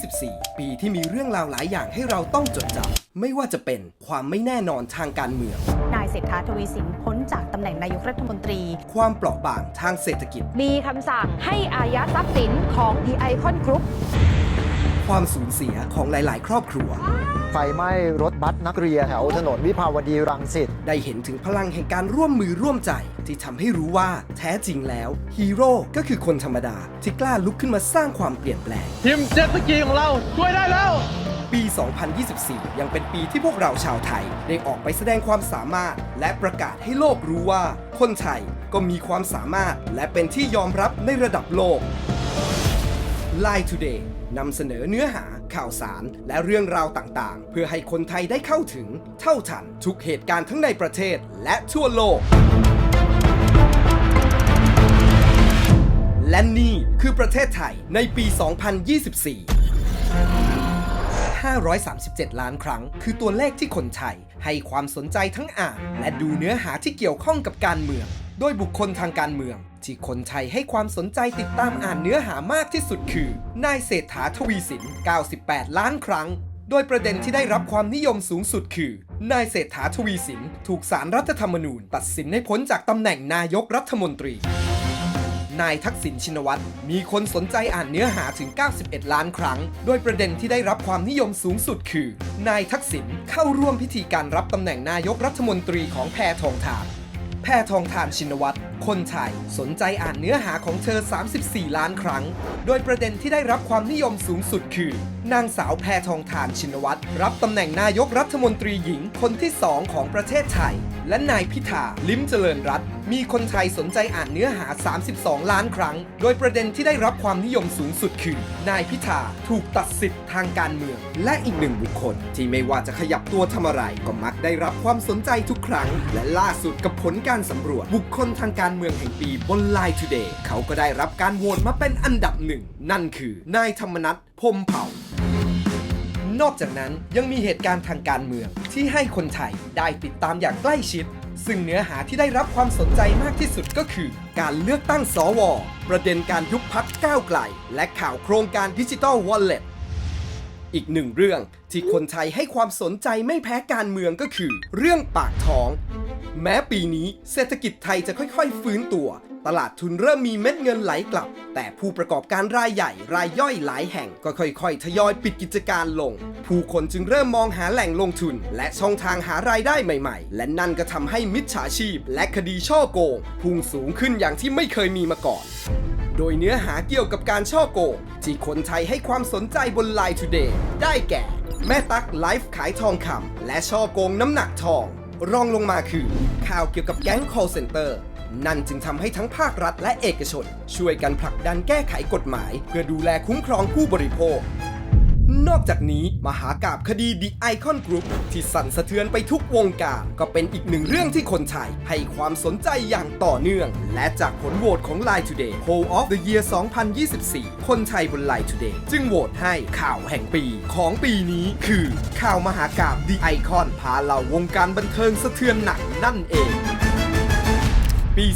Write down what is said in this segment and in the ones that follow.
2024 ปีที่มีเรื่องราวหลายอย่างให้เราต้องจดจำไม่ว่าจะเป็นความไม่แน่นอนทางการเมือง นายเศรษฐาทวีสินพ้นจากตำแหน่งนายกรัฐมนตรี ความเปราะบางทางเศรษฐกิจ มีคำสั่งให้อายัดทรัพย์สินของ The Icon Group ความสูญเสียของหลาย ๆ ครอบครัว ไฟไหม้รถบัสนักเรียนแถวถนนวิภาวดีรังสิต ได้เห็นถึงพลังแห่งการร่วมมือร่วมใจ ที่ทำให้รู้ว่าแท้จริงแล้วฮีโร่ก็คือคนธรรมดา ที่กล้าลุกขึ้นมาสร้างความเปลี่ยนแปลง ทีมเจ็ตสกีของเราช่วยได้แล้ว ปี 2024 ยังเป็นปีที่พวกเราชาวไทย ได้ออกไปแสดงความสามารถ และประกาศให้โลกรู้ว่า คนไทยก็มีความสามารถ และเป็นที่ยอมรับในระดับโลก Line Today นำเสนอเนื้อหา ข่าวสาร และเรื่องราวต่างๆ เพื่อให้คนไทยได้เข้าถึง เท่าทันทุกเหตุการณ์ทั้งในประเทศและทั่วโลก และนี่คือประเทศไทยในปี 2024 537 ล้านครั้ง คือตัวเลขที่คนไทยให้ความสนใจทั้งอ่าน และดูเนื้อหาที่เกี่ยวข้องกับการเมือง โดยบุคคลทางการเมือง ที่คนไทยให้ความสนใจติดตามอ่านเนื้อหามากที่สุดคือนายเศรษฐาทวีสิน 98 ล้านครั้ง โดยประเด็นที่ได้รับความนิยมสูงสุดคือนายเศรษฐาทวีสิน ถูกสารรัฐธรรมนูญ ตัดสินให้พ้นจากตำแหน่งนายกรัฐมนตรีนายทักษิณชินวัตรมีคนสนใจอ่านเนื้อหาถึง 91 ล้านครั้ง โดยประเด็นที่ได้รับความนิยมสูงสุดคือ นายทักษิณเข้าร่วมพิธีการรับตำแหน่งนายกรัฐมนตรีของแพทองทาน แพทองทานชินวัตร คนไทยสนใจอ่านเนื้อหาของเธอ 34 ล้านครั้ง โดยประเด็นที่ได้รับความนิยมสูงสุดคือ นางสาวแพทองทานชินวัตรรับตำแหน่งนายกรัฐมนตรีหญิงคนที่สองของประเทศไทย และนายพิธาลิ้มเจริญรัตมีคนไทยสนใจอ่านเนื้อหา 32 ล้านครั้ง โดยประเด็นที่ได้รับความนิยมสูงสุดคือ นายพิธาถูกตัดสิทธิ์ทางการเมือง และอีกหนึ่งบุคคล ที่ไม่ว่าจะขยับตัวทำอะไรก็มักได้รับความสนใจทุกครั้ง และล่าสุดกับผลการสำรวจบุคคลทางการการเมืองแห่งปีบน Line Today เขาก็ได้รับการโหวตมาเป็นอันดับหนึ่ง นั่นคือนายธรรมนัฐพมเผ่านอกจากนั้นยังมีเหตุการณ์ทางการเมืองที่ให้คนไทยได้ติดตามอย่างใกล้ชิด ซึ่งเนื้อหาที่ได้รับความสนใจมากที่สุดก็คือ การเลือกตั้งสว ประเด็นการยุบพักก้าวไกล และข่าวโครงการดิจิ t a ลวอลเล็ตอีกหนึ่งเรื่องที่คนไทยให้ความสนใจไม่แพ้การเมืองก็คือ เรื่องปากท้อง แม้ปีนี้เศรษฐกิจไทยจะค่อยๆ ฟื้นตัว ตลาดทุนเริ่มมีเม็ดเงินไหลกลับ แต่ผู้ประกอบการรายใหญ่รายย่อยหลายแห่งก็ค่อยๆ ทยอยปิดกิจการลง ผู้คนจึงเริ่มมองหาแหล่งลงทุน และช่องทางหารายได้ใหม่ๆ และนั่นก็ทำให้มิจฉาชีพ และคดีช่อโกงพุ่งสูงขึ้นอย่างที่ไม่เคยมีมาก่อนโดยเนื้อหาเกี่ยวกับการช่อโกง ที่คนไทยให้ความสนใจบน Line Today ได้แก่ แม่ตักไลฟ์ขายทองคำและช่อโกงน้ำหนักทอง รองลงมาคือ ข่าวเกี่ยวกับแก๊ง call center นั่นจึงทำให้ทั้งภาครัฐและเอกชน ช่วยกันผลักดันแก้ไขกฎหมาย เพื่อดูแลคุ้มครองผู้บริโภค นอกจากนี้มหากาบคดี The Icon Group ที่สั่นสะเทือนไปทุกวงการ ก็เป็นอีกหนึ่งเรื่องที่คนไทยให้ความสนใจอย่างต่อเนื่อง และจากผลโหวตของ Line Today Poll of the Year 2024 คนไทยบน Line Today จึงโหวตให้ข่าวแห่งปีของปีนี้คือข่าวมหากาบ The Icon พาเหล่าวงการบันเทิงสะเทือนหนักนั่นเอง ปี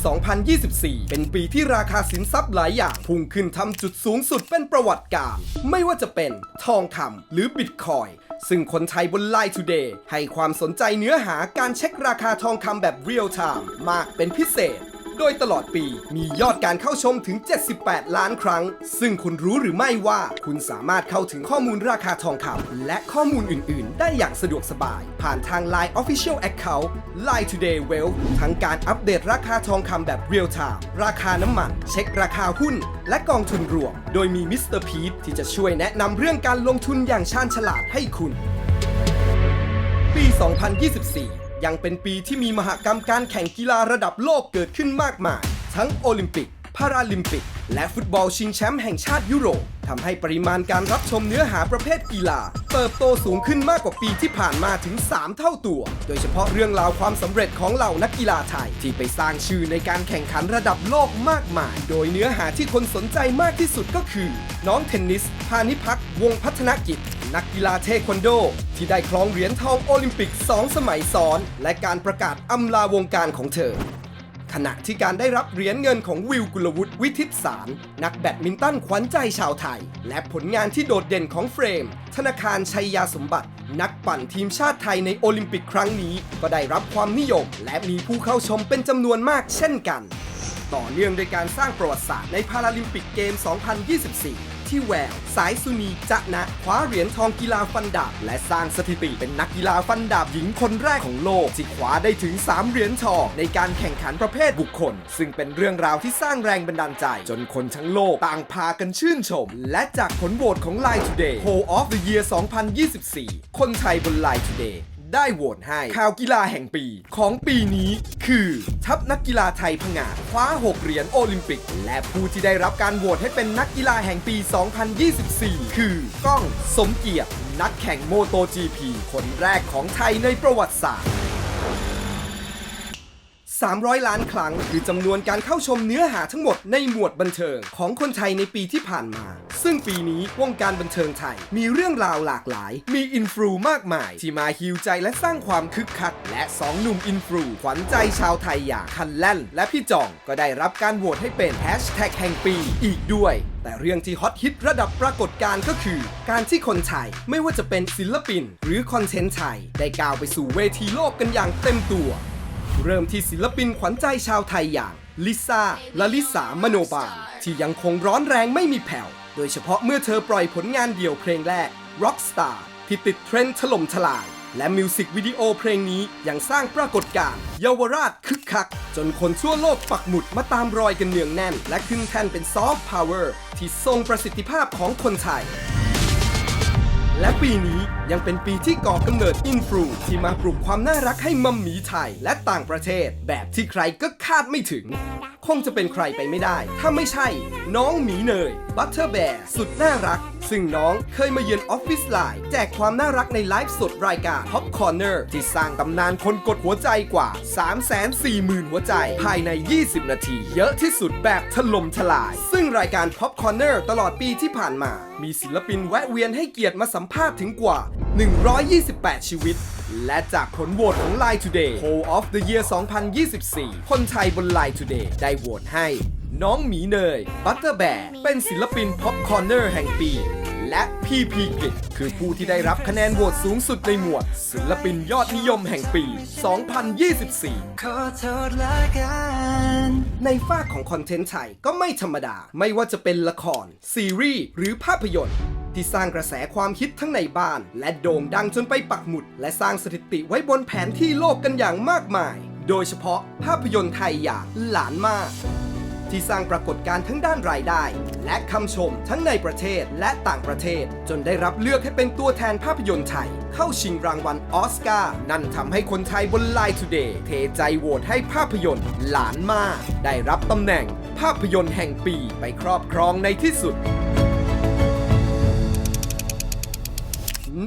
2024 เป็นปีที่ราคาสินทรัพย์หลายอย่างพุ่งขึ้นทำจุดสูงสุดเป็นประวัติการ ไม่ว่าจะเป็นทองคำหรือบิตคอยซึ่งคนไทยบน l i น e Today ให้ความสนใจเนื้อหาการเช็คราคาทองคำแบบเรียลไทม์มากเป็นพิเศษ โดยตลอดปีมียอดการเข้าชมถึง 78 ล้านครั้ง ซึ่งคุณรู้หรือไม่ว่าคุณสามารถเข้าถึงข้อมูลราคาทองคำและข้อมูลอื่น ๆ ได้อย่างสะดวกสบาย ผ่านทาง Line Official Account Line Today Wealth ทั้งการอัปเดตราคาทองคำแบบเรียลไทม์ราคาน้ำมัน เช็คราคาหุ้น และกองทุนรวม โดยมีมิสเตอร์พีทที่จะช่วยแนะนำเรื่องการลงทุนอย่างชาญฉลาดให้คุณ ปี 2024 ยังเป็นปีที่มีมหกรรมการแข่งกีฬาระดับโลกเกิดขึ้นมากมาย ทั้งโอลิมปิก พาราลิมปิก และฟุตบอลชิงแชมป์แห่งชาติยุโรปทำให้ปริมาณการรับชมเนื้อหาประเภทกีฬา เติบโตสูงขึ้นมากกว่าปีที่ผ่านมาถึง 3 เท่าตัว โดยเฉพาะเรื่องราวความสำเร็จของเหล่านักกีฬาไทย ที่ไปสร้างชื่อในการแข่งขันระดับโลกมากมาย โดยเนื้อหาที่คนสนใจมากที่สุดก็คือ น้องเทนนิสพานิพักวงพัฒนกิจ นักกีฬาเทควันโด ที่ได้ครองเหรียญทองโอลิมปิก 2 สมัยซ้อน และการประกาศอำลาวงการของเธอ ขณะที่การได้รับเหรียญเงินของวิวกุลวุฒิวิทิตสาร นักแบดมินตันขวัญใจชาวไทย และผลงานที่โดดเด่นของเฟรม ธนาคารชัยยาสมบัติ นักปั่นทีมชาติไทยในโอลิมปิกครั้งนี้ ก็ได้รับความนิยม และมีผู้เข้าชมเป็นจำนวนมากเช่นกัน ต่อเนื่องโดยการสร้างประวัติศาสตร์ในพาราลิมปิกเกม 2024 ที่แววสายสุนีจะนะ คว้าเหรียญทองกีฬาฟันดาบ และสร้างสถิติเป็นนักกีฬาฟันดาบหญิงคนแรกของโลกที่คว้าได้ถึง 3 เหรียญทองในการแข่งขันประเภทบุคคล ซึ่งเป็นเรื่องราวที่สร้างแรงบันดาลใจ จนคนทั้งโลกต่างพากันชื่นชม และจากผลโหวตของ Line Today Poll of the Year 2024 คนไทยบน Line Today ได้โหวตให้ข่าวกีฬาแห่งปี ของปีนี้คือ ทัพนักกีฬาไทยผงาดคว้า 6 เหรียญโอลิมปิก และผู้ที่ได้รับการโหวตให้เป็นนักกีฬาแห่งปี 2024 คือ ก้องสมเกียรติ นักแข่งโมโต GP คนแรกของไทยในประวัติศาสตร์300 ล้านครั้ง คือจำนวนการเข้าชมเนื้อหาทั้งหมดในหมวดบันเทิงของคนไทยในปีที่ผ่านมา ซึ่งปีนี้วงการบันเทิงไทย มีเรื่องราวหลากหลาย มีอินฟลูมากมาย ที่มาฮิวใจและสร้างความคึกคัก และ 2 หนุ่มอินฟลูขวัญใจชาวไทยอย่างคันแล่น และพี่จ่องก็ได้รับการโหวตให้เป็นแฮชแท็กแห่งปีอีกด้วย แต่เรื่องที่ฮอตฮิตระดับปรากฏการณ์ก็คือ การที่คนไทยไม่ว่าจะเป็นศิลปิน หรือคอนเทนต์ไทยได้ก้าวไปสู่เวทีโลกกันอย่างเต็มตัว เริ่มที่ศิลปินขวัญใจชาวไทยอย่างลิซ่าลลิสามโนบาลที่ยังคงร้อนแรงไม่มีแผ่ว โดยเฉพาะเมื่อเธอปล่อยผลงานเดี่ยวเพลงแรก Rockstar ที่ติดเทรนด์ถล่มทลาย และมิวสิกวิดีโอเพลงนี้ยังสร้างปรากฏการณ์เยาวราชคึกคัก จนคนทั่วโลกปักหมุดมาตามรอยกันเนืองแน่น และขึ้นแท่นเป็นซอฟต์พาวเวอร์ที่ทรงประสิทธิภาพของคนไทย และปีนี้ยังเป็นปีที่ก่อกำเนิดอินฟลูที่มาปลุกความน่ารักให้มัมหมีไทยและต่างประเทศ แบบที่ใครก็คาดไม่ถึง คงจะเป็นใครไปไม่ได้ ถ้าไม่ใช่ น้องหมีเนยบัตเตอร์แบร์สุดน่ารัก ซึ่งน้องเคยมาเยือนออฟฟิศไลน์แจกความน่ารักในไลฟ์สดรายการ Hop Corner ที่สร้างตำนานคนกดหัวใจกว่า 340,000 หัวใจ ภายใน 20 นาที เยอะที่สุดแบบถล่มทลาย ซึ่งรายการ Pop Corner ตลอดปีที่ผ่านมา มีศิลปินแวะเวียนให้เกียรติมาสัมภาษณ์ถึงกว่า 128 ชีวิต และจากผลโหวตของ Line Today Poll of the Year 2024 คนไทยบน Line Today ได้โหวตให้ น้องหมีเนย บัตเตอร์แบร์เป็นศิลปิน Pop Corner แห่งปี และพี่พีกิจคือผู้ที่ได้รับคะแนนโหวตสูงสุดในหมวด ศิลปินยอดนิยมแห่งปี 2024ขอโทษละกันในฝ้าของคอนเทนต์ไทยก็ไม่ธรรมดา ไม่ว่าจะเป็นละคร ซีรีส์ หรือภาพยนตร์ที่สร้างกระแสความฮิตทั้งในบ้าน และโด่งดังจนไปปักหมุด และสร้างสถิติไว้บนแผนที่โลกกันอย่างมากมาย โดยเฉพาะภาพยนตร์ไทยอย่างหลานมาก ที่สร้างปรากฏการณ์ทั้งด้านรายได้ และคำชมทั้งในประเทศและต่างประเทศ จนได้รับเลือกให้เป็นตัวแทนภาพยนตร์ไทย เข้าชิงรางวัลออสการ์นั่นทำให้คนไทยบน Line Today เทใจโหวตให้ภาพยนตร์หลานมาได้รับตำแหน่งภาพยนตร์แห่งปีไปครอบครองในที่สุด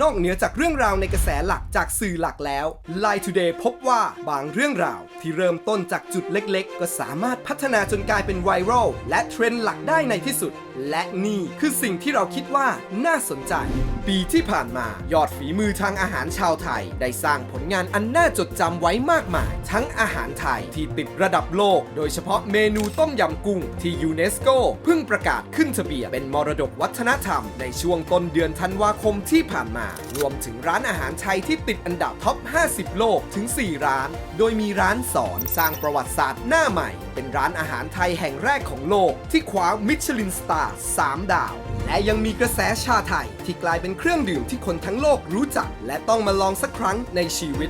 นอกเหนือจากเรื่องราวในกระแสหลักจากสื่อหลักแล้ว Line Today พบว่าบางเรื่องราว ที่เริ่มต้นจากจุดเล็กๆ ก็สามารถพัฒนาจนกลายเป็นไวรัลและเทรนด์หลักได้ในที่สุด และนี่คือสิ่งที่เราคิดว่าน่าสนใจ ปีที่ผ่านมา ยอดฝีมือทางอาหารชาวไทย ได้สร้างผลงานอันน่าจดจำไว้มากมาย ทั้งอาหารไทยที่ติดระดับโลก โดยเฉพาะเมนูต้มยำกุ้งที่ยูเนสโกเพิ่งประกาศขึ้นทะเบียนเป็นมรดกวัฒนธรรมในช่วงต้นเดือนธันวาคมที่ผ่านมา รวมถึงร้านอาหารไทยที่ติดอันดับท็อป 50 โลกถึง 4 ร้าน โดยมีร้านสอนสร้างประวัติศาสตร์หน้าใหม่ เป็นร้านอาหารไทยแห่งแรกของโลกที่คว้ามิชลินสตาร์3ดาว และยังมีกระแสชาไทยที่กลายเป็นเครื่องดื่มที่คนทั้งโลกรู้จัก และต้องมาลองสักครั้งในชีวิต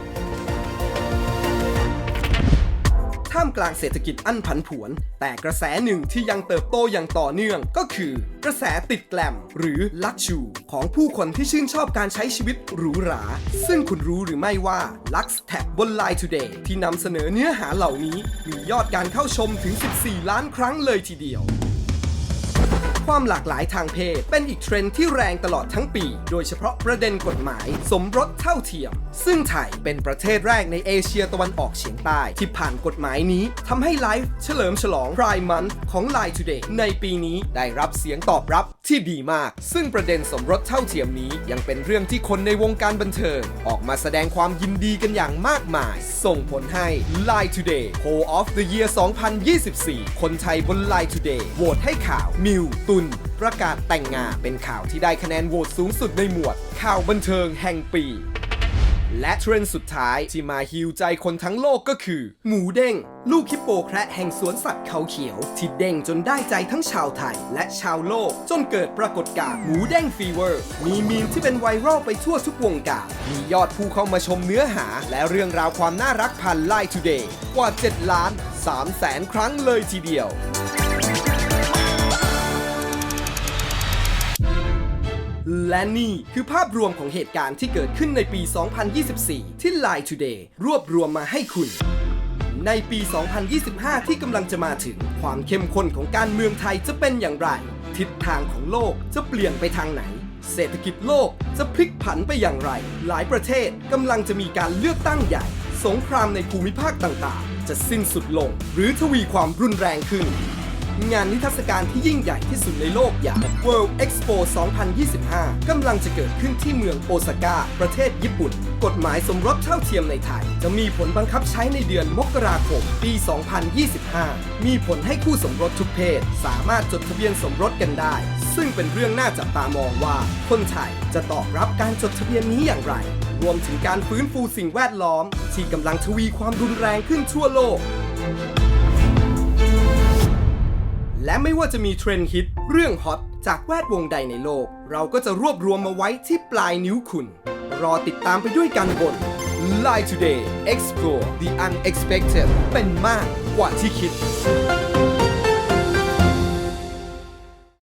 ท่ามกลางเศรษฐกิจอันผันผวน แต่กระแสหนึ่งที่ยังเติบโตอย่างต่อเนื่องก็คือ กระแสติดแกลมหรือลักชูของผู้คนที่ชื่นชอบการใช้ชีวิตหรูหรา ซึ่งคุณรู้หรือไม่ว่า Lux Tag บน Line Today ที่นำเสนอเนื้อหาเหล่านี้ มียอดการเข้าชมถึง 14 ล้านครั้งเลยทีเดียว ความหลากหลายทางเพศ เป็นอีกเทรนด์ที่แรงตลอดทั้งปี โดยเฉพาะประเด็นกฎหมาย สมรสเท่าเทียม ซึ่งไทยเป็นประเทศแรกในเอเชียตะวันออกเฉียงใต้ ที่ผ่านกฎหมายนี้ทำให้ไลฟ์เฉลิมฉลองไครมันของ Line Today ในปีนี้ได้รับเสียงตอบรับ ที่ดีมาก ซึ่งประเด็นสมรสเท่าเทียมนี้ยังเป็นเรื่องที่คนในวงการบันเทิง ออกมาแสดงความยินดีกันอย่างมากมาย ส่งผลให้ Line Today Poll of the Year 2024 คนไทยบน Line Today โหวตให้ข่าว มิว ตุน ประกาศแต่งงานเป็นข่าวที่ได้คะแนนโหวตสูงสุดในหมวด ข่าวบันเทิงแห่งปี และเทรนด์สุดท้ายที่มาฮิวใจคนทั้งโลกก็คือ หมูเด้ง ลูกฮิปโปแคระแห่งสวนสัตว์เขาเขียว ที่เด้งจนได้ใจทั้งชาวไทย และชาวโลก จนเกิดปรากฏการณ์หมูเด้งฟีเวอร์ มีมีมที่เป็นไวรัลไปทั่วทุกวงการมียอดผู้เข้ามาชมเนื้อหา และเรื่องราวความน่ารักผ่านไลน์ Today กว่า 7 ล้าน3แสนครั้งเลยทีเดียว และนี่คือภาพรวมของเหตุการณ์ที่เกิดขึ้นในปี 2024 ที่ Line Today รวบรวมมาให้คุณ ในปี 2025 ที่กำลังจะมาถึง ความเข้มข้นของการเมืองไทยจะเป็นอย่างไร ทิศทางของโลกจะเปลี่ยนไปทางไหน เศรษฐกิจโลกจะพลิกผันไปอย่างไร หลายประเทศกำลังจะมีการเลือกตั้งใหญ่ สงครามในภูมิภาคต่างๆ จะสิ้นสุดลง หรือทวีความรุนแรงขึ้น งานนิทรรศการที่ยิ่งใหญ่ที่สุดในโลกอย่าง World Expo 2025 กำลังจะเกิดขึ้นที่เมืองโอซาก้า ประเทศญี่ปุ่น กฎหมายสมรสเท่าเทียมในไทย จะมีผลบังคับใช้ในเดือนมกราคม ปี 2025 มีผลให้คู่สมรสทุกเพศ สามารถจดทะเบียนสมรสกันได้ ซึ่งเป็นเรื่องน่าจับตามองว่า คนไทยจะตอบรับการจดทะเบียนนี้อย่างไร รวมถึงการฟื้นฟูสิ่งแวดล้อม ที่กำลังทวีความรุนแรงขึ้นทั่วโลก และไม่ว่าจะมีเทรนด์ฮิต เรื่องฮอตจากแวดวงใดในโลก เราก็จะรวบรวมมาไว้ที่ปลายนิ้วคุณ รอติดตามไปด้วยกันบน Line Today Explore the Unexpected เป็นมากกว่าที่คิด